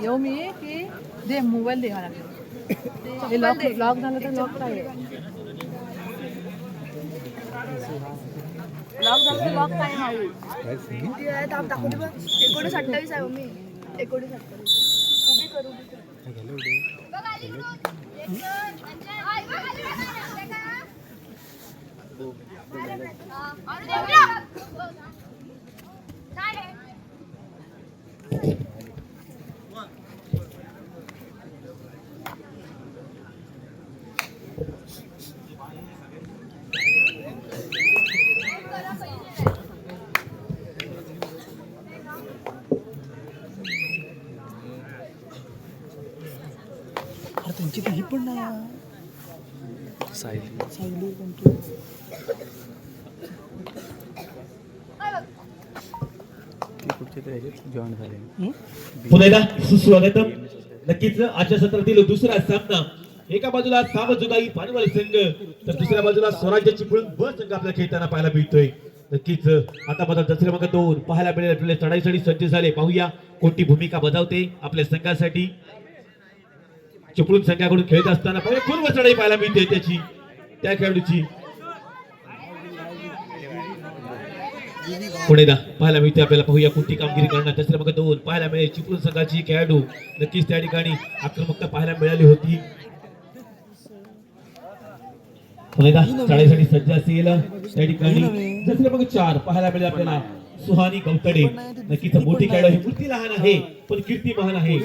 येऊ मी की दे मोबाईल दे मला. हे लॉक लॉक झालं तर लॉक काय लॉक झालं तर लॉक काय नाही दाखवते बघ एकोणीस अठ्ठावीस आहे मम्मी एकोणीस अठ्ठावीस. उभी करू उभी कर अरे त्यांची काही पण नाही सायली जॉईन झाले सुस्वागतम नक्कीच आजच्या सत्रातील दुसरा सामना एका बाजूला सावजुगाई पानवल संघ तर दुसऱ्या बाजूला स्वराज्य चिपळूण ब संघ आपल्याला खेळताना पाहायला मिळतोय नक्कीच आता बदल दसरे मग दोन पाहायला मिळेल आपले चढाईसाठी सज्ज झाले पाहूया कोणती भूमिका बजावते आपल्या संघासाठी चिपळूण संघाकडून खेळत असताना पहिले पूर्व चढाई पाहायला मिळते त्याची त्या खेळाडूची. पुढे ना पाहायला मिळते आपल्याला पाहूया कोणती कामगिरी करणार. दुसऱ्या मग दोन पाहायला मिळेल चिपळूण संघाची खेळाडू. नक्कीच त्या ठिकाणी आक्रमकता पाहायला मिळाली होती. पुन्हा चढाईसाठी सज्ज असेल. त्या ठिकाणी दुसऱ्या मग चार पाहायला मिळेल आपल्याला सुहानी गवतडे. नक्कीच मोठी खेळाडू ही कृती लहान आहे पण कीर्ती महान आहे.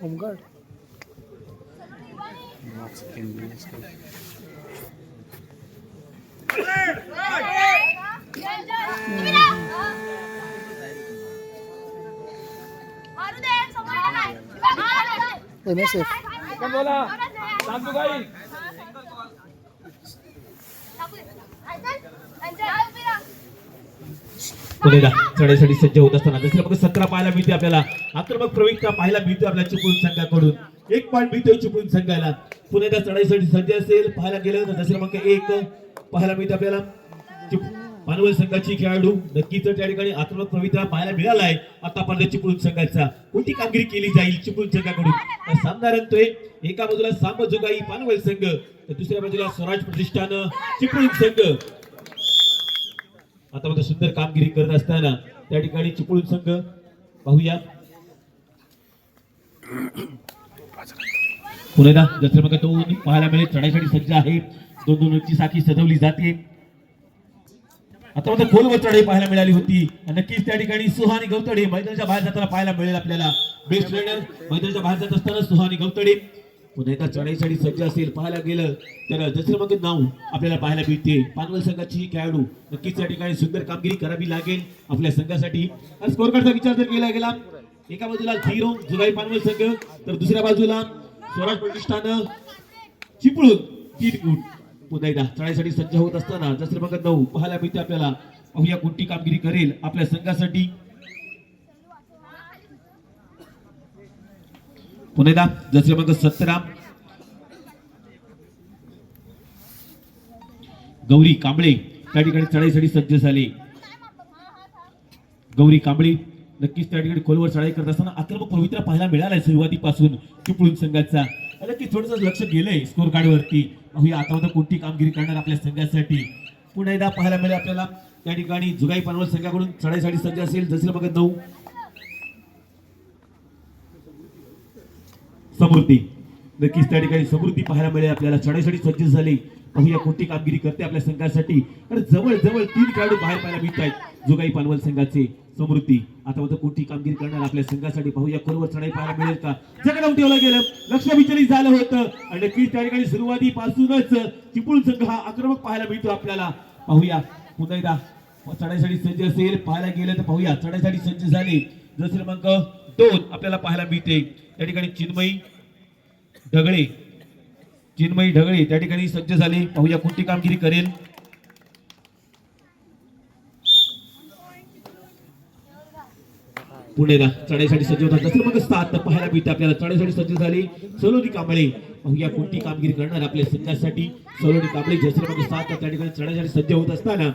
Home guard. Lots of Indians. They miss it. Kandola! Sandu Gai! Sandu Gai! पुढे चढाईसाठी सज्ज होत असताना दुसऱ्या मग सतरा पाहायला मिळते आपल्याला. आक्रमक प्रवीणता पाहायला मिळते आपल्या चिपळूण संघाकडून. एक पॉईंट मिळतोय चिपळूण संघाला. पुणे दा चढाईसाठी सज्ज असेल. पाहायला गेलं तर दुसऱ्या मग एक पाहायला मिळते आपल्याला. मानवल संघाची खेळाडू. नक्कीच त्या ठिकाणी आक्रमक प्रवृत्ता पाहायला मिळाला आहे. आतापर्यंत चिपळूण संघाचा. कोणती कामगिरी केली जाईल चिपळूण संघाकडून? सामना रंगतोय. एका बाजूला सामजुगाई पानवल संघ. तर दुसऱ्या बाजूला स्वराज प्रतिष्ठान चिपळूण संघ. आता मात्र सुंदर कामगिरी करत असताना त्या ठिकाणी चिपळूण संघ पाहूया. पुणेदा जसं मग दोन पाहायला मिळेल चढाईसाठी सज्ज आहे. दोन दोन साखी सजवली जाते. आता मात्र खोलवर चढाई पाहायला मिळाली होती. नक्कीच त्या ठिकाणी सुहानी गवतडे मैदानाच्या बाहेर जाताना पाहायला मिळेल आपल्याला. बेस्ट रेडर मैदानाच्या बाहेर जात असताना सुहानी गवतडे. पुन्हा एकदा चढाईसाठी सज्ज असेल. पाहायला गेलं तर जसं मग नाव आपल्याला पाहायला मिळते. पानवल संघाची ही खेळाडू नक्कीच या ठिकाणी सुंदर कामगिरी करावी लागेल आपल्या संघासाठी. स्कोर कार्डचा विचार जर केला गेला एका बाजूला झिरो जुलाई पानवल संघ तर दुसऱ्या बाजूला स्वराज प्रतिष्ठान चिपळून तीन गुण पुन्हा एकदा चढाईसाठी सज्ज होत असताना जसं मग नऊ पाहायला मिळते आपल्याला. पाहूया कोणती कामगिरी करेल आपल्या संघासाठी. पुन्हा एकदा जसं मग सतरा गौरी कांबळे त्या ठिकाणी चढाईसाठी सज्ज झाले. गौरी कांबळे नक्कीच त्या ठिकाणी खोलवर चढाई करत असताना आक्रमक पवित्र पाहायला मिळालाय सुरुवातीपासून चिपळून संघाचा. नक्की थोडंसं लक्ष गेलंय स्कोर कार्डवरती पाहूया आता आता कोणती कामगिरी करणार आपल्या संघासाठी. पुन्हा एकदा पाहायला मिळेल आपल्याला. त्या ठिकाणी जुगाई पानवल संघाकडून चढाईसाठी सज्ज असेल. जसे बघत नऊ. समृद्धी. नक्कीच त्या ठिकाणी समृद्धी पाहायला मिळेल. आपल्याला चढाईसाठी सज्ज झाली. पाहूया कोणती कामगिरी करते आपल्या संघासाठी. कारण जवळ जवळ तीन खेळाडू बाहेर पाहायला मिळत आहेत जुगाई पानवल संघाचे समृद्धी. आता मात्र कोणती कामगिरी करणार आपल्या संघासाठी पाहूया. खोलवर चढाई पाहायला मिळेल का? जगडाऊन ठेवलं गेलं. लक्ष विचलित झालं होतं. आणि नक्कीच त्या ठिकाणी सुरुवातीपासूनच चिपळूण संघ हा आक्रमक पाहायला मिळतो आपल्याला. पाहूया. पुन्हा एकदा चढाईसाठी सज्ज असेल. पाहायला गेलं तर पाहूया. चढाईसाठी सज्ज झाले. जसे क्रमांक दोन आपल्याला पाहायला मिळते. त्या ठिकाणी चिन्मयी ढगळे चिन्मयी ढगळे त्या ठिकाणी सज्ज झाले. पाहूया कोणती कामगिरी करेल. पुणेला चढाईसाठी सज्ज होता मग सात पाहायला मिळते. आपल्याला चढाईसाठी सज्ज झाली. सलोनी कांबळे. पाहूया कोणती कामगिरी करणार आपल्या संघासाठी सलोनी कांबळे क्रमांक सात त्या ठिकाणी चढाईसाठी सज्ज होत असताना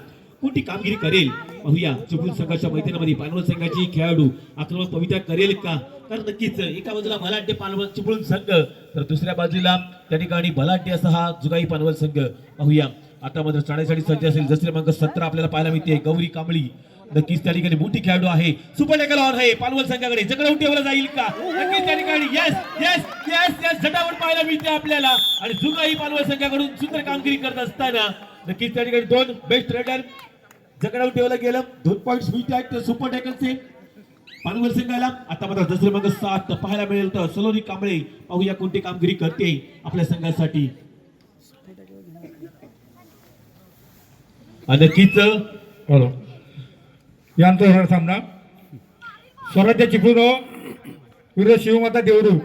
कोणती कामगिरी करेल? पाहूया. चुकून संघाच्या मैदानामध्ये पालवण संघाची खेळाडू आक्रमक पवित्रा करेल का? तर नक्कीच एका बाजूला बलाढ्य पानवल चिपळूण संघ. तर दुसऱ्या बाजूला त्या ठिकाणी बलाढ्य असा हा जुगाई पानवल संघ. पाहूया. आता मात्र चढाईसाठी सज्ज असेल. जसे क्रमांक सतरा आपल्याला पाहायला मिळते. गौरी कांबळी. नक्कीच त्या ठिकाणी मोठी खेळाडू आहे. सुपर टॅकल ऑन आहे. पानवल संघाकडे. जगड जाईल का? नक्कीच त्या ठिकाणी येस येस येस येस झटावट पाहायला मिळते आपल्याला. आणि जुगाई पानवल संघाकडून सुंदर कामगिरी करत असताना नक्कीच त्या ठिकाणी दोन बेस्ट रेडर जगडावर ठेवलं गेलं. दोन पॉईंट स्वीट आहेत सुपर टॅकलचे पानवल संघाला आता मात्र दुसरे मग सात पाहायला मिळेल तर सलोनी कांबळे. पाहूया कोणती कामगिरी करते आपल्या संघासाठी. नक्कीच हॅलो. यांचा होणार सामना स्वराज्य चिपून ओ हो, विरुद्ध शिवमाता देवरूप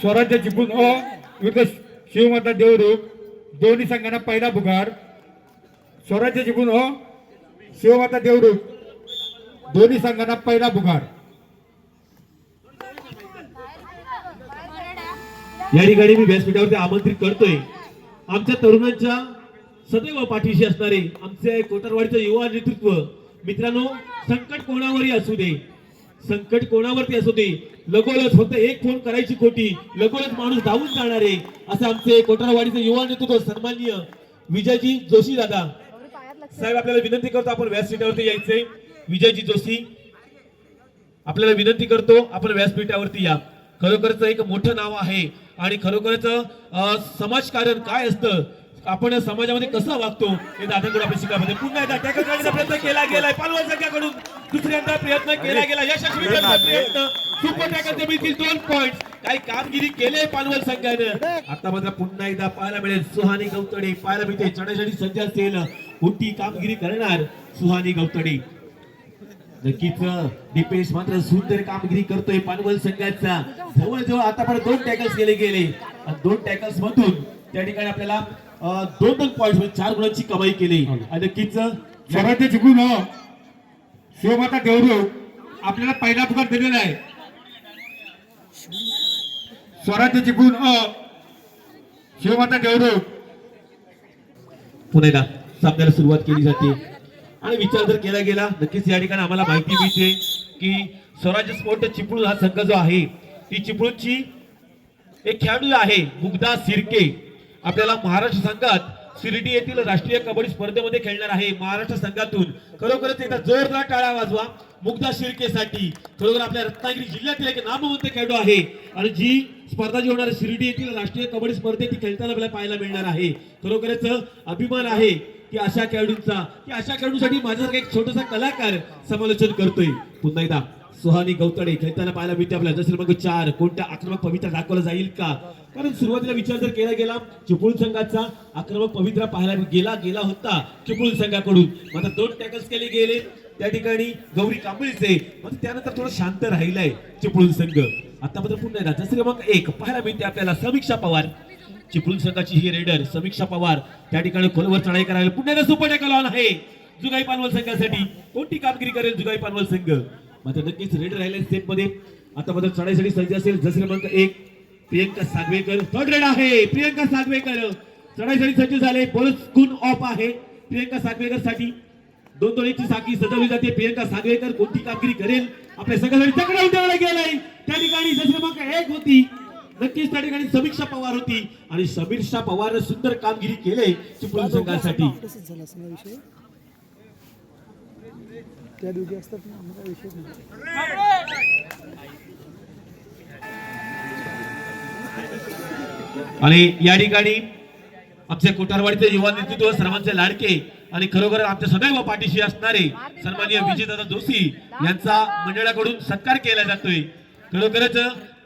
स्वराज्य चिपून ओ हो, विरुद्ध शिवमाता देवरूप दोन्ही संघांना पहिला बुगार स्वराज्य जिंकून हो. शिवमाता देवरूप दोन्ही संघांना पहिला बुगाड या ठिकाणी मी व्यासपीठावरती आमंत्रित करतोय. आमच्या तरुणांच्या सदैव पाठीशी असणारे आमचे कोटरवाडीचं युवा नेतृत्व मित्रांनो संकट कोणावरही असू दे. संकट कोणावरती असू दे. लगोलच फक्त एक फोन करायची खोटी लगोलच माणूस धावून जाणारे असं आमचे कोटरवाडीचे युवा नेतृत्व सन्माननीय विजयजी जोशी दादा साहेब आपल्याला विनंती करतो आपण व्यासपीठावरती यायचंय. विजयजी जोशी आपल्याला विनंती करतो आपण व्यासपीठावरती या. खरोखरच एक मोठं नाव आहे आणि खरोखरच समाजकारण काय असतं आपण समाजामध्ये कसं वागतो हे दादाकडून आपण शिकायला पुन्हा एकदा टॅकल करण्याचा प्रयत्न केला गेलाय. पालवान संघाकडून दुसऱ्यांदा प्रयत्न केला गेला यशस्वी प्रयत्न. सुपर टॅकलचे मिळतील दोन पॉइंट काही कामगिरी केले पालवल संघानं. आता मात्र पुन्हा एकदा पाहायला मिळेल. सुहानी गवतडे पाहायला मिळते. चढाईसाठी सज्ज असेल मोठी कामगिरी करणार सुहानी गवतडे? नक्कीच दीपेश मात्र सुंदर कामगिरी करतोय पानवल संघाचा. जवळजवळ आतापर्यंत दोन टॅकल्स केले गेले. आणि दोन टॅकल्स मधून त्या ठिकाणी आपल्याला दोन दोन पॉईंट चार गुणांची कमाई केली. आणि नक्कीच स्वराज्य चिपळूण ओ शिवमाता देवरूप आपल्याला पहिला बुगार दिलेला आहे. स्वराज्य चिपळूण ओ शिवमाता पुन्हा एकदा सामन्याला सुरुवात केली जाते. आणि विचार जर केला गेला नक्कीच या ठिकाणी आम्हाला माहिती मिळते की स्वराज्य स्पोर्ट चिपळूण हा संघ जो आहे ती चिपळूणची एक खेळाडू आहे मुग्धा सिरके. आपल्याला महाराष्ट्र संघात शिर्डी येथील राष्ट्रीय कबड्डी स्पर्धेमध्ये खेळणार आहे. महाराष्ट्र संघातून खरोखरच एकदा जोरदार टाळा वाजवा मुग्धा शिर्केसाठी खरोखर आपल्या रत्नागिरी जिल्ह्यातील एक नामवंत खेळाडू आहे. आणि जी स्पर्धा जी होणार आहे, शिर्डी येथील राष्ट्रीय कबड्डी स्पर्धेत ती खेळताना आपल्याला पाहायला मिळणार आहे. खरोखरच अभिमान आहे. की अशा खेळाडूंचा की अशा खेळाडूंसाठी माझ्यासारखा एक छोटासा कलाकार समालोचन करतोय. पुन्हा एकदा सुहानी गौतडे खेळताना पाहायला मिळते आपल्याला. जसं मग चार कोणत्या आक्रमक पवित्रा दाखवला जाईल का? कारण सुरुवातीला विचार जर केला गेला चिपळूण संघाचा आक्रमक पवित्रा पाहायला गेला गेला होता चिपळूण संघाकडून. मात्र दोन टॅकल्स केले गेले. त्या ठिकाणी गौरी कांबळीचे. मात्र त्यानंतर थोडं शांत राहिलाय चिपळूण संघ. आता मात्र पुन्हा एकदा जसं क्रमांक एक पाहायला मिळते आपल्याला समीक्षा पवार. चिपळूण संघाची ही रेडर समीक्षा पवार त्या ठिकाणी खोलवर चढाई करायला पुन्हा एकदा सुपर आहे. जुगाई पानवल संघासाठी. कोणती कामगिरी करेल जुगाई पानवल संघ? मात्र नक्कीच रेड राहिले स्टेपमध्ये आता मात्र चढाईसाठी सज्ज असेल. जसं क्रमांक एक प्रियंका सागवेकर. थर्ड रेड आहे. प्रियंका सागवेकर. चढाईसाठी सज्ज झाले. बोनस गुण ऑफ आहे. प्रियंका सागवेकरसाठी दोन दोन एकची साखी सजवली जाते. प्रियंका सागवेकर कोणती कामगिरी करेल? आपल्या संघासाठी तकडा ठेवला गेलाय. त्या ठिकाणी जसं क्रमांक एक होती. नक्कीच त्या ठिकाणी समीक्षा पवार होती. आणि समीक्षा पवार सुंदर कामगिरी केले चिपळूण संघासाठी. तसंच झालं असं विषय? त्या दोघी असतात ना आम्हाला विषय नाही. आणि या ठिकाणी आमचे कोटारवाडीचे युवा नेतृत्व सर्वांचे लाडके आणि खरोखर आमच्या सदैव पाठीशी असणारे सन्माननीय विजयदादा जोशी यांचा मंडळाकडून सत्कार केला जातोय. खरोखरच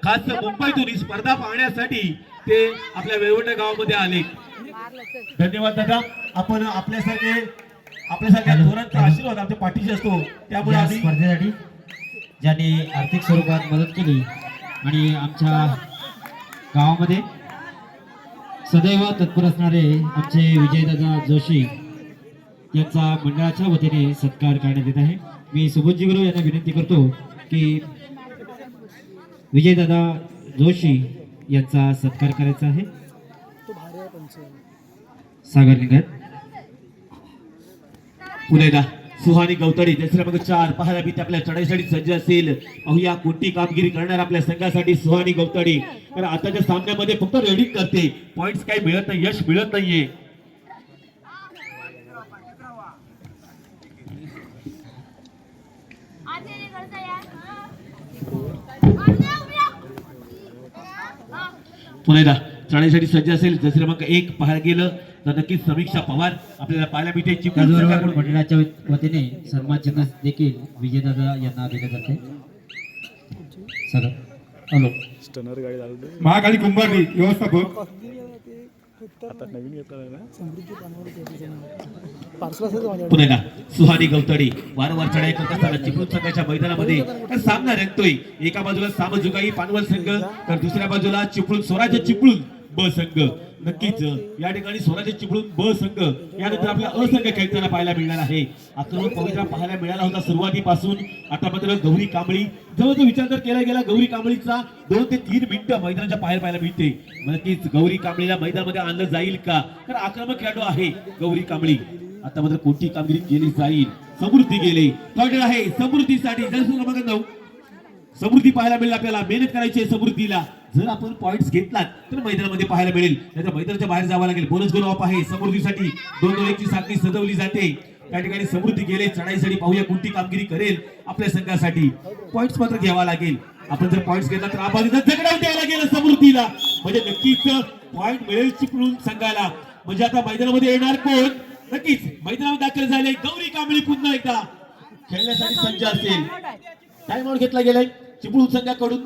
खास मुंबईतून ही स्पर्धा पाहण्यासाठी ते आपल्या वेळवंट गावामध्ये आले. धन्यवाद दादा. आपण आपल्यासारखे आपल्यासारख्या थोरांचा आशीर्वाद आमच्या पाठीशी असतो. त्यामुळे आम्ही स्पर्धेसाठी ज्यांनी आर्थिक स्वरूपात मदत केली आणि आमच्या गावामध्ये सदैव तत्पर असणारे आमचे विजयदादा जोशी यांचा मंडळाच्या वतीने सत्कार करण्यात येत आहे. मी सुबोधजी गुरु यांना विनंती करतो की विजयदादा जोशी यांचा सत्कार करायचा आहे. सागर निघत पुन्हा सुहानी गवतडी दुसऱ्या मग चार पाहायला भीती आपल्या चढाईसाठी सज्ज असेल. पाहूया कोणती कामगिरी करणार आपल्या संघासाठी सुहानी गवतडी. तर आताच्या सामन्यामध्ये फक्त रेडिंग करते. पॉइंट काही मिळत नाही यश मिळत नाहीये. पुन्हा एकदा चढाईसाठी सज्ज असेल जसं क्रमांक एक पाहायला गेलं तर नक्कीच समीक्षा पवार आपल्याला पाहायला मिळते. त्याचबरोबर. मंडळाच्या वतीने सन्मान चिन्ह देखील विजयदादा यांना दिले जाते. सागर हॅलो. स्टनर गाडी चालू महाकाली कुंभारली व्यवस्थापक. आता नवीन घेतला सुहानी गवतडे वारंवार चढाई करत असताना चिपळूण संघाच्या मैदानामध्ये सामना रंगतोय. एका बाजूला सामजुगाई पानवल संघ तर दुसऱ्या बाजूला चिपळूण स्वराज्य चिपळूण. ब संघ. नक्कीच या ठिकाणी स्वराज्य चिपळून ब संघ. यानंतर आपला असंघ खेळताना पाहायला मिळणार आहे. आक्रमक पवित्रा पाहायला मिळाला होता सुरुवातीपासून. आता मात्र गौरी कांबळी जवळजवळ विचार जर केला गेला गौरी कांबळीचा दोन ते तीन मिनिटं मैदानाच्या बाहेर पाहायला मिळते. नक्कीच गौरी कांबळीला मैदानामध्ये आणलं जाईल का? तर आक्रमक खेळाडू आहे गौरी कांबळी. आता मात्र कोणती कामगिरी केली जाईल? समृद्धी गेली. थर्ड आहे समृद्धीसाठी. जर क्रमांक नऊ. समृद्धी पाहायला मिळेल आपल्याला. मेहनत करायची आहे समृद्धीला. जर आपण पॉइंट्स घेतलात तर मैदानामध्ये पाहायला मिळेल. नाहीतर मैदानाच्या बाहेर जावं लागेल. बोनस गोल ऑफ आहे. समृद्धीसाठी दोन दोन एकची साखळी सजवली जाते. त्या ठिकाणी समृद्धी गेले. चढाईसाठी पाहूया कोणती कामगिरी करेल आपल्या संघासाठी. पॉइंट्स मात्र घ्यावा लागेल. आपण जर पॉइंट्स घेतला तर जगडाव द्यायला गेलं समृद्धीला. म्हणजे नक्कीच पॉइंट मिळेल चिपळूण संघाला. म्हणजे आता मैदानामध्ये येणार कोण? नक्कीच मैदानावर दाखल झाले गौरी कांबळी पुन्हा एकदा. खेळण्यासाठी सज्ज असेल. टाइम आउट घेतला गेलाय. चिपळूण संघाकडून.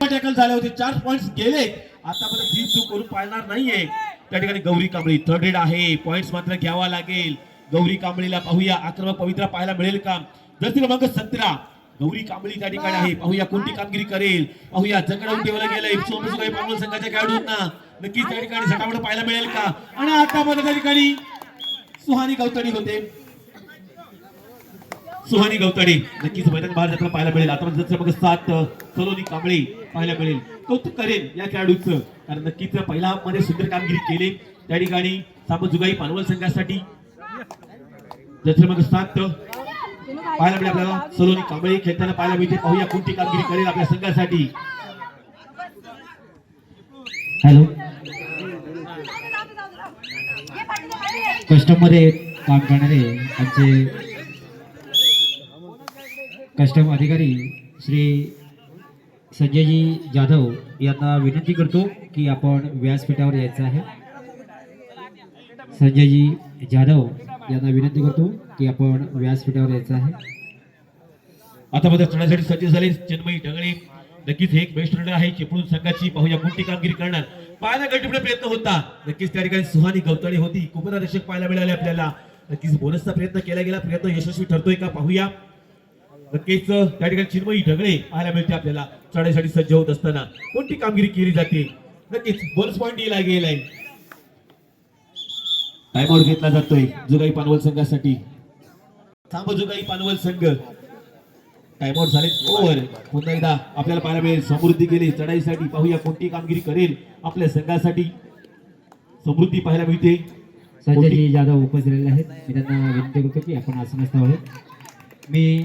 टॅकल झाले होते. चार पॉईंट गेले. आता मला तीन चूक करून पाळणार नाहीये. त्या ठिकाणी गौरी कांबळी थर्ड रेड आहे. पॉईंट मात्र घ्यावा लागेल. गौरी कांबळीला पाहूया. आक्रमक पवित्रा पाहायला मिळेल का? जर क्रमांक सतरा. गौरी कांबळी त्या ठिकाणी आहे. पाहूया कोणती कामगिरी करेल. पाहूया जगडावून ठेवला गेलंय. सोमसुगाई पांडुल संघाच्या खेळाडूंना नक्कीच त्या ठिकाणी झटापट पाहायला मिळेल का? आणि आता त्या ठिकाणी सुहानी गवतडी होते. सुहानी गवताडे. नक्कीच मैदान बाहेर जाताना पाहायला मिळेल. आता जसं मग सात सलोनी कांबळे पाहायला मिळेल. कौतुक करेल या खेळाडूचं. कारण नक्कीच पहिला मध्ये सुंदर कामगिरी केली. त्या ठिकाणी सामजुगाई पानवल संघासाठी. जसं मग सात पाहायला मिळेल आपल्याला. सलोनी कांबळे खेळताना पाहायला मिळते. पाहूया कोणती कामगिरी करेल आपल्या संघासाठी. हॅलो. कस्टममध्ये काम करणारे. आमचे कस्टम अधिकारी श्री संजयजी जाधव यांना विनंती करतो की आपण व्यासपीठावर यायचं आहे. संजयजी जाधव यांना विनंती करतो की आपण व्यासपीठावर यायचं आहे. आता मध्ये चढण्यासाठी सज्ज झाले. चिन्मयी ढगळे नक्कीच हे एक बेस्ट रनर आहे. चिपळूण संघाची पाहूया मोठी कामगिरी करणार. पाहायला गटपुढे प्रयत्न होता. नक्कीच त्या ठिकाणी सुहानी गवतळी होती. कुपनारक्षक पाहायला मिळाले आपल्याला. नक्कीच बोनसचा प्रयत्न केला गेला. प्रयत्न यशस्वी ठरतोय का पाहूया. नक्कीच त्या ठिकाणी चिन्मयी ढगळे पाहायला मिळते आपल्याला. चढाईसाठी सज्ज होत असताना. कोणती कामगिरी केली जाते? नक्कीच बोनस पॉईंट दिला गेलाय टाइम आउट घेतला जातोय. जुगाई पानवल संघासाठी. थांब जुगाई पानवल संघ. टाइम आउट झाले. ओव्हर पुन्हा एकदा आपल्याला पाहायला मिळेल. समृद्धी गेली चढाईसाठी पाहूया कोणती कामगिरी करेल आपल्या संघासाठी. समृद्धी पाहायला मिळते. संजयजी जाधव उपस्थित आहेत. मी त्यांना विनंती करतो की आपण आसनस्थ आहोत. मी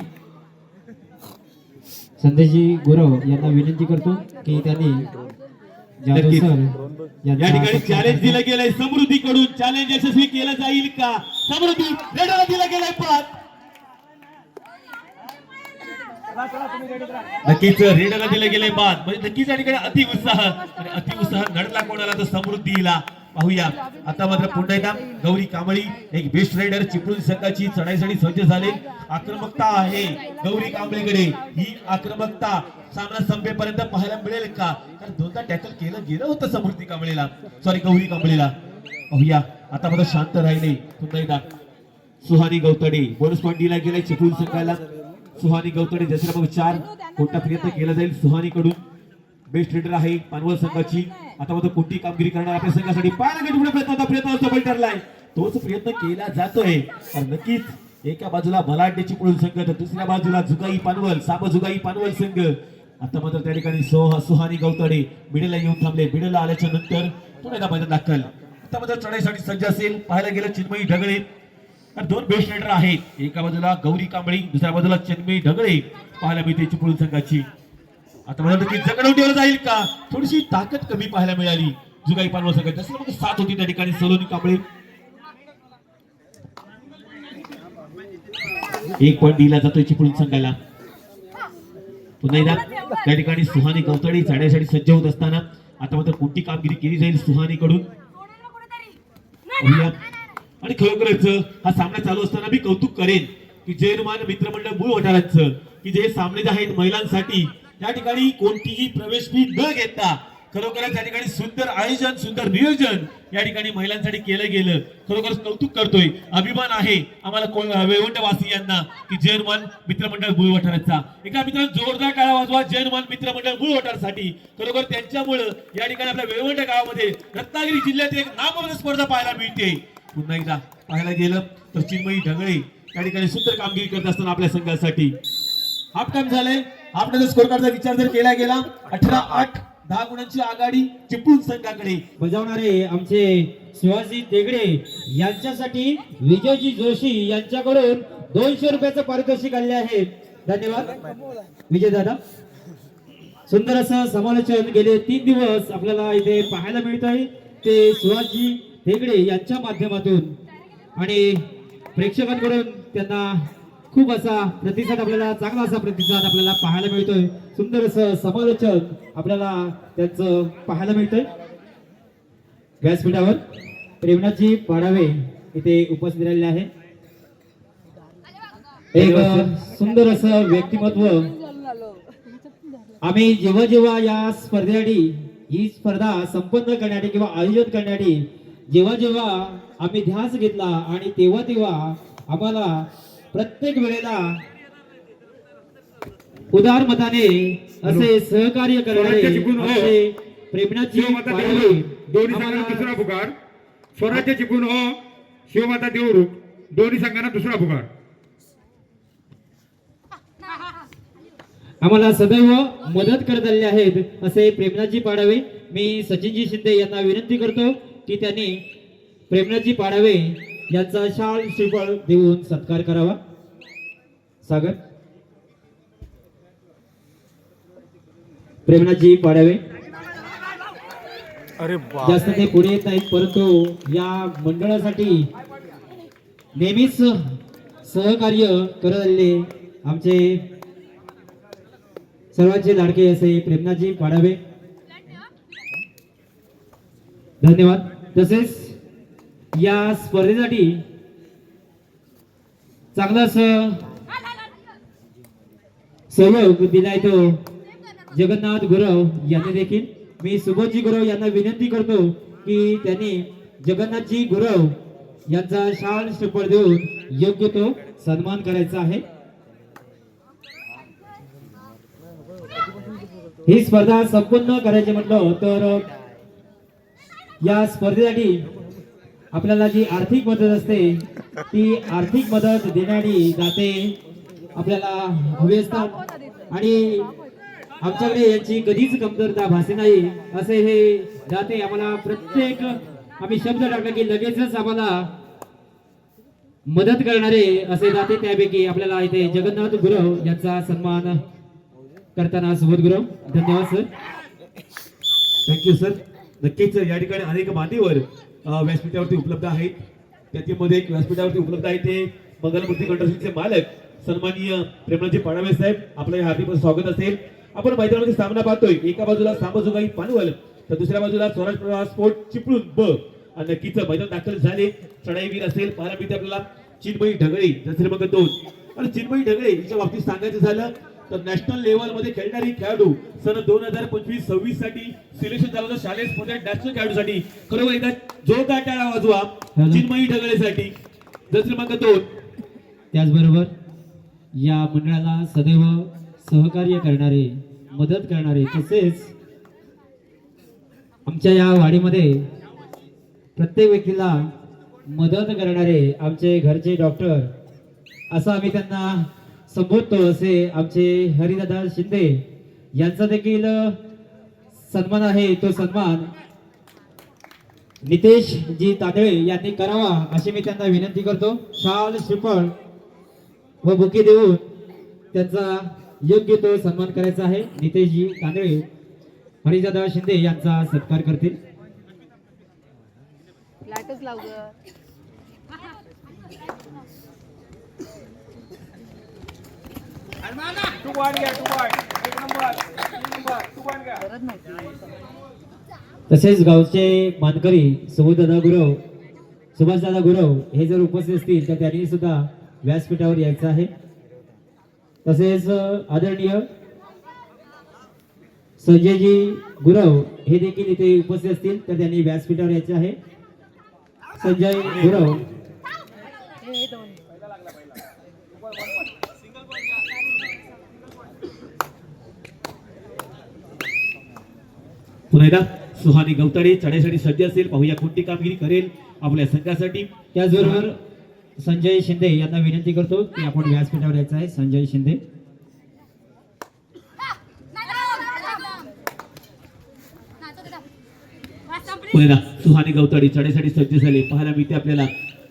संजयजी गुरव यांना विनंती करतो की त्यांनी नक्कीच. या ठिकाणी चॅलेंज दिलं गेलंय समृद्धीकडून. चॅलेंज यशस्वी केलं जाईल का? समृद्धी रेडला दिला गेलाय पाच नक्कीच रेडला दिलं गेलंय बाद म्हणजे नक्कीच या ठिकाणी अति उत्साह आणि अति उत्साह नडला कोणाला तर समृद्धीला. पाहूया. आता मात्र पुन्हा एकदा गौरी कांबळी एक बेस्ट रायडर चिपळूण संघाची चढाईसाठी सज्ज झाले. आक्रमकता आहे गौरी कांबळीकडे. ही आक्रमकता सामना संपेपर्यंत पाहायला मिळेल का? कारण दोनदा टॅकल केलं गेलं होतं समृद्धी कांबळीला. सॉरी गौरी कांबळीला. पाहूया. आता मात्र शांत राहिले. पुन्हा एकदा. सुहानी गौतडे. बोनस पॉईंट दिला गेलाय चिपळूण संघाला. सुहानी गौतडे जसं चार कोणता प्रयत्न केला जाईल? सुहानी कडून बेस्ट रेडर आहे पानवल संघाची. आता मात्र कोणती कामगिरी करणार आपल्या संघासाठी? पाहायला गेट पुढे प्रयत्न होता? प्रयत्न सफल ठरलाय तोच प्रयत्न केला जातोय. नक्कीच एका बाजूला बलाढ्य पुढील संघ तर दुसऱ्या बाजूला जुगाई पानवल साब जुगाई पानवल संघ. आता मात्र त्या ठिकाणी सोहा सुहानी गवताडे बिडेला येऊन थांबले. बिडेला आल्याच्यानंतर पुन्हा मैदान दाखल. आता मात्र चढाईसाठी सज्ज असेल. पाहायला गेलं चिन्मयी ढगळे. तर दोन बेस्ट रायडर आहेत. एका बाजूला गौरी कांबळी दुसऱ्या बाजूला चिन्मयी ढगळे. पाहायला मिळते चिपळूण संघाची. आता म्हणत की जगडवटीवर जाईल का? थोडीशी ताकद कमी पाहायला मिळाली. जुगाई पानवल संघ तसं मग साथ होती त्या ठिकाणी सलोनी कांबळे. एक पॉईंट दिला जातोय चिपळून संघाला. पुन्हा एकदा त्या ठिकाणी सुहानी गवतडे चढण्यासाठी सज्ज होत असताना आता मात्र कोणती कामगिरी केली जाईल सुहानी कडून आणि खरोखरच हा सामना चालू असताना मी कौतुक करेन की जयनुमान मित्रमंडळ मूळ वठारांचं की जे सामने जे आहेत महिलांसाठी या ठिकाणी कोणतीही प्रवेश फी न घेता खरोखरच या ठिकाणी सुंदर आयोजन सुंदर नियोजन या ठिकाणी महिलांसाठी केलं गेलं. खरोखरच कौतुक करतोय. अभिमान आहे आम्हाला वासियांना की जयनुमान मित्रमंडळ मूळ वठाराचा एका मित्रांनो जोरदार काळा वाजवा. जयनुमान मित्रमंडळ मूळ वठारासाठी खरोखर त्यांच्यामुळं या ठिकाणी आपल्या वेळवंट गावामध्ये रत्नागिरी जिल्ह्यातील एक नामवंत स्पर्धा पाहायला मिळते. पुन्हा एकदा पाहायला गेलं तर चिन्मयी ढगळे या ठिकाणी सुंदर कामगिरी करत असताना आपल्या संघासाठी. हाफ टाइम झालंय. टाइम स्कोर कार्डचा विचार जर केला गेला अठरा आठ दहा गुणांची आघाडी चिपळूण संघाकडे. बजावणारे आमचे शिवाजी देगडे यांच्यासाठी विजयजी जोशी यांच्याकडून दोनशे रुपयाचं पारितोषिक आले आहे धन्यवाद. विजय दादा. सुंदर असं समालोचन गेले तीन दिवस आपल्याला इथे पाहायला मिळत आहे ते शिवाजी देगडे यांच्या माध्यमातून. आणि प्रेक्षकांकडून त्यांना खूप असा प्रतिसाद आपल्याला चांगला असा प्रतिसाद आपल्याला पाहायला मिळतोय. सुंदर असं समालोचक आपल्याला त्यांचं पाहायला मिळतंय. व्यासपीठावर प्रेमनाथजी पाडावे इथे उपस्थित राहिले आहे. एक सुंदर असं व्यक्तिमत्व. आम्ही जेव्हा जेव्हा या स्पर्धेसाठी ही स्पर्धा संपन्न करण्यासाठी किंवा आयोजन करण्यासाठी जेव्हा जेव्हा आम्ही ध्यास घेतला आणि तेव्हा तेव्हा आम्हाला प्रत्येक वेळेला उदार मताने असे सहकार्य करणारे हो. प्रेमनाथजी देवरुख दोन्ही संघांना दुसरा पुकार. स्वराज्य जिंकून हो. शिवमाता देवरुख दोन्ही संघांना दुसरा पुकार. आम्हाला सदैव मदत करत आलेले आहेत असे प्रेमनाथजी पाडावे. मी सचिनजी शिंदे यांना विनंती करतो की त्यांनी प्रेमनाथजी पाडावे यांचा शाल श्रीफळ देऊन सत्कार करावा. सागर. प्रेमनाथजी पाडावे. अरे जास्त ते पुढे येत नाहीत परंतु या मंडळासाठी नेहमीच सहकार्य करत आलेले आमचे सर्वांचे लाडके असे प्रेमनाथजी पाडावे. धन्यवाद. तसेच या स्पर्धेसाठी चांगलाच असं सहयोग दिलाय तो जगन्नाथ गुरव यांनी देखील. मी सुबोधजी गुरव यांना विनंती करतो की त्यांनी जगन्नाथजी गुरव यांचा शाल श्रीफळ देऊन योग्य तो सन्मान करायचा आहे. ही स्पर्धा संपन्न करायची म्हटलं तर या स्पर्धेसाठी आपल्याला जी आर्थिक मदत असते ती आर्थिक मदत देणारी जाते आपल्याला हवे असतात. आणि आमच्याकडे यांची कधीच कमतरता भासे नाही असे हे जाते आम्हाला. प्रत्येक आम्ही शब्द टाकला की लगेचच आम्हाला मदत करणारे असे जाते. त्यापैकी आपल्याला इथे जगन्नाथ गुरव यांचा सन्मान करताना सुबोध गुरव धन्यवाद सर. थँक्यू सर नक्कीच या ठिकाणी अनेक मान्यवर व्यासपीठावरती उपलब्ध आहेत त्याच्यामध्ये एक व्यासपीठावरती उपलब्ध आहे ते मंगलमूर्ती कंट्रोलचे मालक सन्माननीय प्रेमनाथजी पाडावे साहेब. आपलं हार्दिक स्वागत असेल. आपण मैदानामध्ये सामना पाहतोय. एका बाजूला सामजुगाई पानवल तर दुसऱ्या बाजूला स्वराज प्रवाह स्पोर्ट चिपळूण ब. आणि नक्कीच मैदान दाखल झाले. चढाईवीर असेल. पाहायला आपल्याला चिन्मयी ढगळे जसे क्रमांक दोन. आणि चिन्मयी ढगळे हिच्या बाबतीत सांगायचं झालं तर नॅशनल लेवलमध्ये खेळणारी खेळाडू सन दोन हजार पंचवीस सव्वीससाठी सिलेक्शन झालं शालेय स्पर्धेत नॅशनल खेळाडूसाठी. खरोखर एकदा जोरदार टाळा वाजवा चिन्मयी ढगळेसाठी. जसे क्रमांक दोन त्याचबरोबर या मंडळाला सदैव सहकार्य करणारे मदत करणारे तसेच आमच्या या वाडीमध्ये प्रत्येक व्यक्तीला मदत करणारे आमचे घरचे डॉक्टर असं आम्ही त्यांना संबोधतो असे आमचे हरिदादा शिंदे यांचा देखील सन्मान आहे तो सन्मान नितेश जी तांदळे यांनी करावा अशी मी त्यांना विनंती करतो. शाल श्रीफळ व बुके देऊन त्यांचा योग्य तो सन्मान करायचा आहे. नितेशजी तांदळे हरिजादा शिंदे यांचा सत्कार करतील. तसेच गावचे मानकरी सुबोधदादा गुरव सुभाषदादा गुरव हे जर उपस्थित असतील तर त्यांनी सुद्धा व्यासपीठावर यायचं आहे. तसेच आदरणीय संजयजी गुरव हे देखील इथे उपस्थित असतील तर त्यांनी व्यासपीठावर यायचे आहे. संजय गुरव हे हे दोन पुन्हा एकदा सुहानी गवताडे चढाईसाठी सज्ज असेल. पाहूया कोणती कामगिरी करेल आपल्या संघासाठी त्याचबरोबर संजय शिंदे यांना विनंती करतो की आपण व्यासपीठावर यायचं आहे. संजय शिंदे. सुहानी गवताडे चढाईसाठी सज्ज झाले. पाहायला मिळते आपल्याला.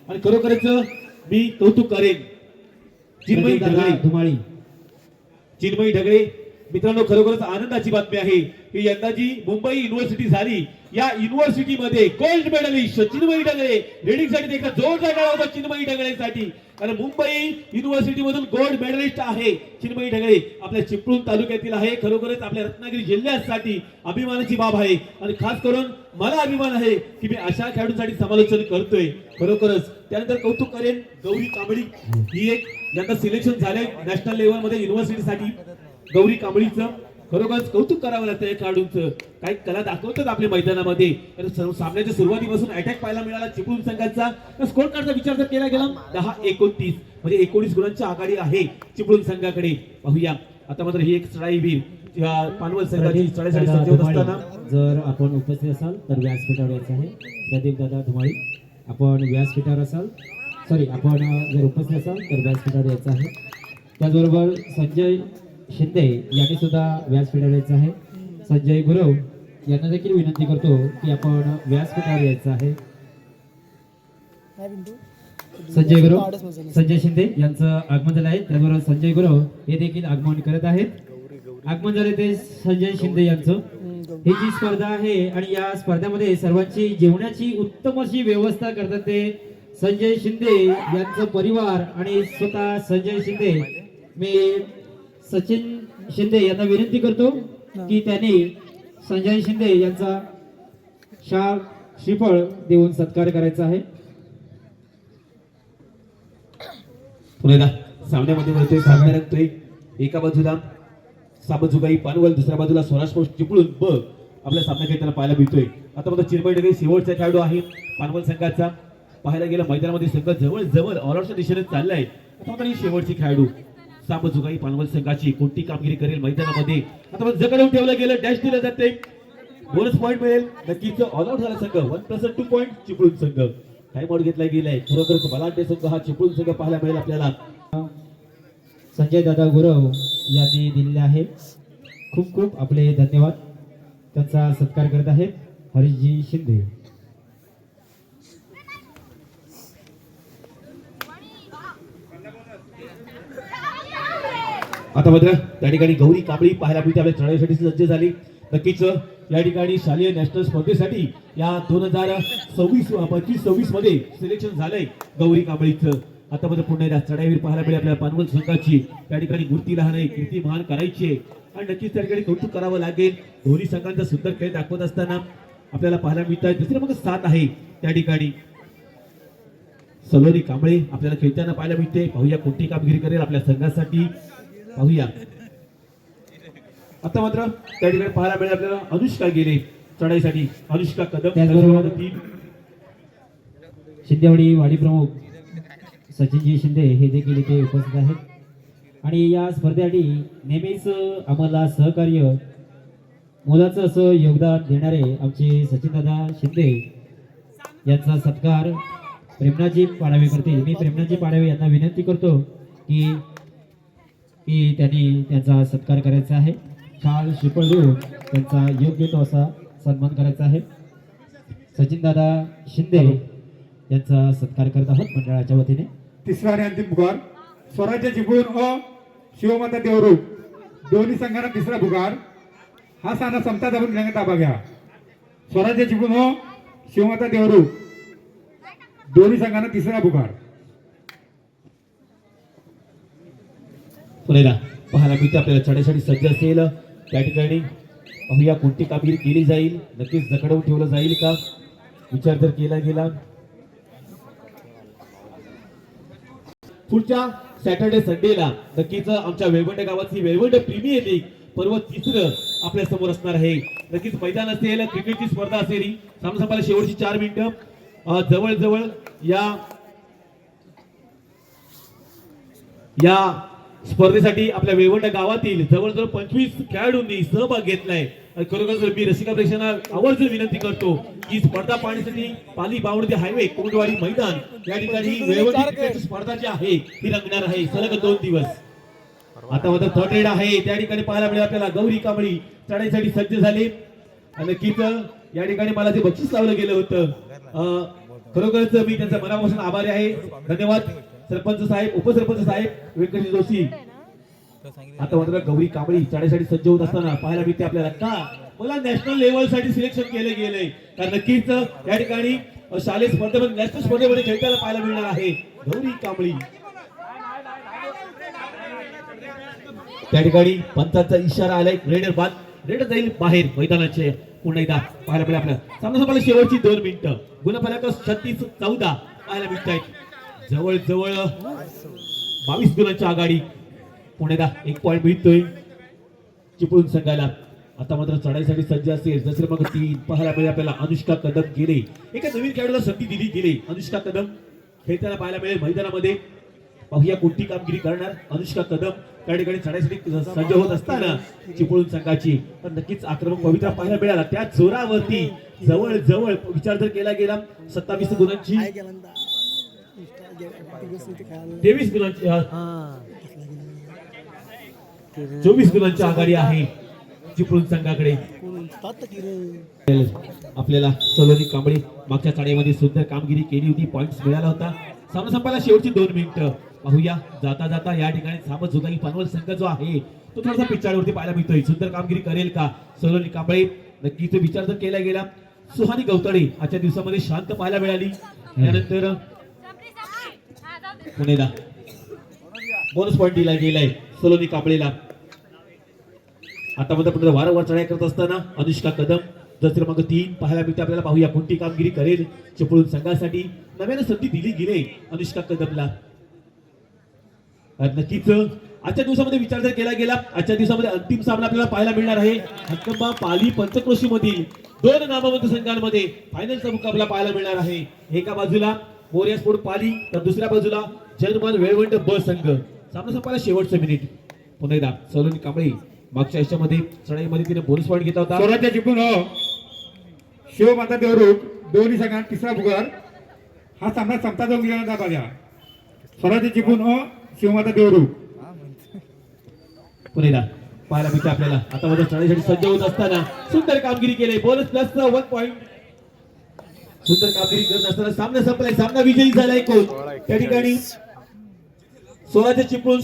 आणि खरोखरच मी कौतुक करेन. चिन्मयी ढगळे. धुमाळी. चिन्मयी ढगळे मित्रांनो खरोखरच आनंदाची बातमी आहे की यंदा जी मुंबई युनिव्हर्सिटी झाली. या युनिव्हर्सिटीमध्ये गोल्ड मेडलिस्ट चिन्मयी ढगळे रेडिंगसाठी एकदा जोरदार टाळा होता चिन्मयी ढगळेसाठी. कारण मुंबई युनिव्हर्सिटी मधून गोल्ड मेडलिस्ट आहे चिन्मयी ढगळे. आपल्या चिपळूण तालुक्यातील आहे. खरोखरच आपल्या रत्नागिरी जिल्ह्यासाठी अभिमानाची बाब आहे. आणि खास करून मला अभिमान आहे की मी अशा खेळाडूंसाठी समालोचन करतोय. खरोखरच. त्यानंतर कौतुक करेन गौरी कांबळी. ही एक यंदा सिलेक्शन झालंय नॅशनल लेवलमध्ये युनिव्हर्सिटीसाठी गौरी कांबळीचं खरोखरच कौतुक करावं लागतं या खेळाडूंचं. काही कला दाखवतात आपल्या मैदानामध्ये. तर सामन्याच्या सुरुवातीपासून अटॅक पाहायला मिळाला चिपळूण संघाचा. तर स्कोर कार्डचा विचार जर केला गेला दहा एकोणतीस म्हणजे एकोणीस गुणांची आघाडी आहे चिपळूण संघाकडे. पाहूया. आता मात्र ही एक चढाईवीर या पानवल संघाची असताना. जर आपण उपस्थित असाल तर व्यासपीठावर यायचं आहे. प्रदीप दादा धुमाळी. आपण व्यासपीठावर असाल सॉरी आपण जर उपस्थित असाल तर व्यासपीठावर यायचं आहे. त्याचबरोबर संजय शिंदे यांनी सुद्धा व्यास फिरवायचं आहे. संजय गुरव यांना देखील विनंती करतो की आपण व्यासपीठावर यायचं आहे. संजय गुरव संजय शिंदे यांचं आगमन झालं आहे. त्याचबरोबर संजय गुरव हे देखील आगमन करत आहेत. आगमन झाले ते संजय शिंदे यांचं. ही जी स्पर्धा आहे आणि या स्पर्धेमध्ये सर्वांची जेवणाची उत्तम अशी व्यवस्था करतात ते संजय शिंदे यांचं परिवार आणि स्वतः संजय शिंदे. मी सचिन शिंदे यांना विनंती करतो की त्यांनी संजय शिंदे यांचा शाल श्रीफळ देऊन सत्कार करायचा आहे. पुन्हा एकदा सामन्यामध्ये सामना रंगतोय एका बाजूला सामजुगाई पानवल दुसऱ्या बाजूला स्वराज पोस्ट चिपळूण. ब आपल्या सामन्याकडे त्याला पाहायला मिळतोय. आता मात्र चिरमय डगे शेवटचा खेळाडू आहे. पानवल संघाचा पाहायला गेला मैदानामध्ये संघ जवळ जवळ ऑलआउटच्या दिशेने चाललाय. आता मात्र ही शेवटची खेळाडू. सामजुगाई पानवल संघाची कोणती कामगिरी करेल मैदानामध्ये? आता जकडून ठेवलं गेलं डॅश दिलं जाते. बोनस पॉईंट मिळेल. नक्कीच ऑल आउट झाला संघ. One plus two point Chiplun संघ. टाइम आउट घेतला गेलाय. खरोखर बलाढ्य संघ हा चिपळूण संघ पाहायला मिळेल आपल्याला. संजय दादा गुरव यांनी दिलेले आहे. खूप खूप आपले धन्यवाद. त्यांचा सत्कार करत आहेत हरीशजी शिंदे. आता मात्र त्या ठिकाणी गौरी कांबळी पाहायला मिळते. आपल्या चढाईसाठी सज्ज झाली. नक्कीच या ठिकाणी शालेय नॅशनल स्पर्धेसाठी या दोन हजार सव्वीस पंचवीस सव्वीसमध्ये सिलेक्शन झालंय गौरी कांबळीचं आता मात्र पुन्हा एकदा चढाईवर पाहायला मिळेल आपल्या पानवल संघाची. त्या ठिकाणी मूर्ती लहान आहे कीर्ती महान करायची आहे. आणि नक्कीच त्या ठिकाणी कौतुक करावं लागेल. दोन्ही संघांचा सुंदर खेळ दाखवत असताना आपल्याला पाहायला मिळत आहे. दुसरे मग सात आहे त्या ठिकाणी. सलोनी कांबळे आपल्याला खेळताना पाहायला मिळते. पाहूया कोणती कामगिरी करेल आपल्या संघासाठी. पाहूया. आता मात्र त्या ठिकाणी पाहायला मिळेल आपल्याला अनुष्का गेले चढाईसाठी. अनुष्का कदम त्याचबरोबर- शिंदेवाडी वाडी प्रमुख सचिनजी शिंदे हे देखील इथे उपस्थित आहेत. आणि या स्पर्धेसाठी नेहमीच आम्हाला सहकार्य मोलाचं असं योगदान देणारे आमचे सचिनदादा शिंदे यांचा सत्कार प्रेमनाजी पाडावे करतील. मी प्रेमनाजी पाडावे यांना विनंती करतो की की त्यांनी त्यांचा सत्कार करायचा आहे. शाल श्रीफळ देऊन त्यांचा योग्य तो असा सन्मान करायचा आहे. सचिन दादा शिंदे यांचा सत्कार करत आहोत मंडळाच्या वतीने. तिसरा आणि अंतिम पुकार. स्वराज्य चिपळूण अ शिवमाता देवरू दोन्ही संघांना तिसरा पुकार. हा सामना समता दाबून घेण्याचा ताबा घ्या. स्वराज्य चिपळूण अ शिवमाता देवरू दोन्ही संघांना तिसरा पुकार. पुण्याला पाहायला मिळते आपल्याला चढाईसाठी सज्ज असेल. त्या ठिकाणी पाहूया कोणती कामगिरी केली जाईल. नक्कीच जखडवून ठेवलं जाईल का? विचार जर केला गेला. पुढच्या सॅटर्डे संडेला नक्कीच आमच्या वेळवंड गावाची वेळवंड प्रीमियर लीग पर्व तिसरं आपल्यासमोर असणार आहे. नक्कीच मैदान असेल क्रिकेटची स्पर्धा असेल. ही सामना संपायला शेवटची चार मिनिटं. जवळजवळ या या स्पर्धेसाठी आपल्या वेवंड गावातील जवळजवळ पंचवीस खेळाडूंनी सहभाग घेतलाय. आणि खरोखर मी रसिका प्रेक्षकांना आवर्जून विनंती करतो की स्पर्धा पाहण्यासाठी पाली बावडे हायवे कोंडवाडी मैदान या ठिकाणी स्पर्धा जी आहे ती रंगणार आहे. सलग दोन दिवस. आता मात्र थर्ड रेड आहे. त्या ठिकाणी पाहायला मिळेल आपल्याला गौरी कांबळी. चढाईसाठी सज्ज झाले. आणि नक्कीच या ठिकाणी मला जे बक्षीस लावलं गेलं होतं अं, खरोखरच मी त्यांचा मनापासून आभारी आहे. धन्यवाद. सरपंच साहेब उपसरपंच साहेब व्यंकटेश जोशी. आता मात्र गौरी कांबळी चढाईसाठी सज्ज होत असताना पाहायला मिळते आपल्याला. का? मला नॅशनल लेवलसाठी सिलेक्शन केलं गेलंय. कारण नक्कीच या ठिकाणी शालेय स्पर्धेमध्ये नॅशनल स्पर्धेमध्ये खेळताना पाहायला मिळणार आहे गौरी कांबळी. त्या ठिकाणी पंचांचा इशारा आलाय. रेडर बाद रेडर जाईल बाहेर मैदानाचे. पुन्हा एकदा पाहायला मिळेल आपल्याला. सामना शेवटची दोन मिनिटं. गुणफलक छत्तीस चौदा पाहायला मिळत आहेत जवळ जवळ बावीस गुणांची आघाडी पुण्याला एक पॉईंट मिळतोय. चिपळूण संघाला आता मात्र चढाईसाठी सज्ज असेल. जसं मग तीन पाहायला मिळेल आपल्याला अनुष्का कदम गेले. एका नवीन खेळाडूला संधी दिली गेली. अनुष्का कदम खेळताना पाहायला मिळेल मैदानामध्ये. पाहूया कोणती कामगिरी करणार अनुष्का कदम. त्या ठिकाणी चढाईसाठी सज्ज होत असताना चिपळूण संघाची तर नक्कीच आक्रमक पवित्रा पाहायला मिळाला. त्या जोरावरती जवळ जवळ विचार जर केला गेला सत्तावीस गुणांची तेवीस गुणांची चोवीस गुणांची आघाडी आहे चिपळूण संघाकडे. आपल्याला सलोनी कांबळे मागच्या चाळीमध्ये सुंदर कामगिरी केली होती पॉइंट मिळाला होता. सामना संपायला शेवटची दोन मिनिटं. पाहूया जाता जाता या ठिकाणी सामत सुद्धा की पनवल संघ जो आहे तो थोडासा पिछाडीवरती पाहायला मिळतोय. सुंदर कामगिरी करेल का सलोनी कांबळे? नक्कीच विचार जर केला गेला. सुहानी गवतळे आजच्या दिवसामध्ये शांत पाहायला मिळाली. त्यानंतर पुणेला. बोनस पॉईंट दिला गेलाय. सलोनी कांबळेला आता मध्ये पुढे वारंवार चढाई करत असताना अनुष्का कदम जर क्रमांक तीन पाहायला मिळते. आपल्याला पाहूया कोणती कामगिरी करेल चिपळूण संघासाठी. नव्याने संधी दिली गेली अनुष्का कदमला. नक्कीच आजच्या दिवसामध्ये विचार जर केला गेला आजच्या दिवसामध्ये अंतिम सामना आपल्याला पाहायला मिळणार आहे. हक्कंबा पाली पंचक्रोशी मधील दोन नामवंत संघांमध्ये फायनलचा मुकाबला पाहायला मिळणार आहे. एका बाजूला मोर्या स्पोर्ट पाली तर दुसऱ्या बाजूला जर्मन वेळवंट ब संघ. सामना संपायला शेवटचं मिनिट पुन्हा एकदा सलोनी कांबळे मागच्या आयुष्यामध्ये चढाईमध्ये तिने बोनस पॉईंट घेतला होता. स्वराज्य चिपळूण अ शिवमाता देवरू दोन्ही संघांना तिसरा पुकार हा सामना समता दाबून घेण्याचा ताबा घ्या स्वराज्य चिपळूण अ शिवमाता देवरू पुणेला पाहायला मिळते आपल्याला. आता मध्ये चढाईसाठी सज्ज होत असताना सुंदर कामगिरी केली. बोनस प्लस वन पॉईंट सुंदर कामगिरी करत असताना सामना संपलाय. सामना विजयी झालाय कोण त्या ठिकाणी सोळाच्या चिपळूण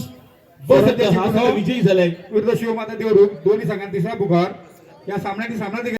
बस हा सामना विजयी झालाय. विरुद्ध शिवमाता देवरूप दोन्ही संघांत तिसरा बुखार या सामन्याची सामना